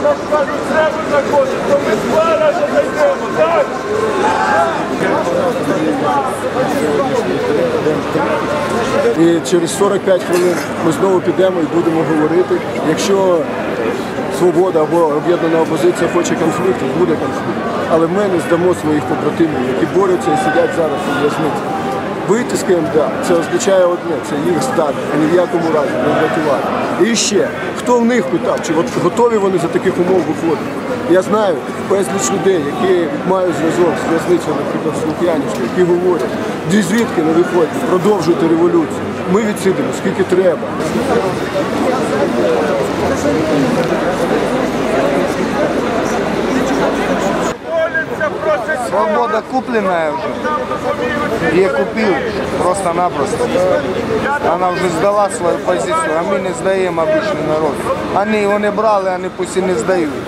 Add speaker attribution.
Speaker 1: нам кажуть, треба заходити, то ми зараз зайдемо, так?
Speaker 2: І через 45 хвилин ми знову підемо і будемо говорити. Якщо свобода або об'єднана опозиція хоче конфлікту, буде конфлікт. Але ми не здамо своїх побратимів, які борються і сидять зараз у в'язниці. Вийти з КМДА це означає одне, це їх здати, а ні в якому разі не врятувати. І ще, хто в них питав, чи от готові вони за таких умов виходити? Я знаю безліч людей, які мають зв'язок з в'язницями, наприклад, Лук'янівською, які говорять, «Ді звідки не виходять, продовжуйте революцію. Ми відсидимо, скільки треба.
Speaker 3: Свобода купленная уже. Я купил просто-напросто. Она уже сдала свою позицию, а мы не сдаем обычный народ. Они его не брали, они пусть и не.
Speaker 4: Справедливість.